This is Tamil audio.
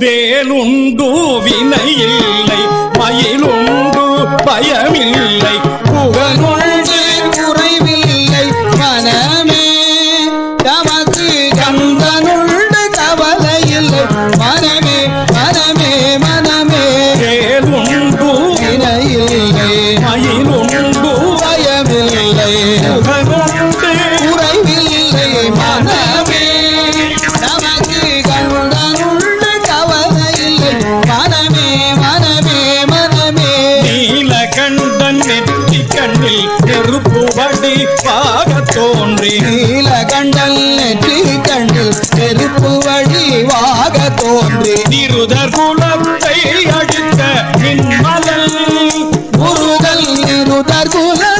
வேலுண்டு வினையில்லை மயிலுண்டு பயமில்லை. புகழுண்டு குறைவில்லை மனமே தமக்கு கந்தனுள்ள கவலை மனமே மனமே. கண்ணில் நெருப்பு வடி பாக தோன்றி. நீலகண்டல் நெற்றி கண்ணில் நெருப்பு வடிவாக தோன்றி. நிருதர் குலத்தை அடித்த மின்மலல் முருகல் நிருதர் குலம்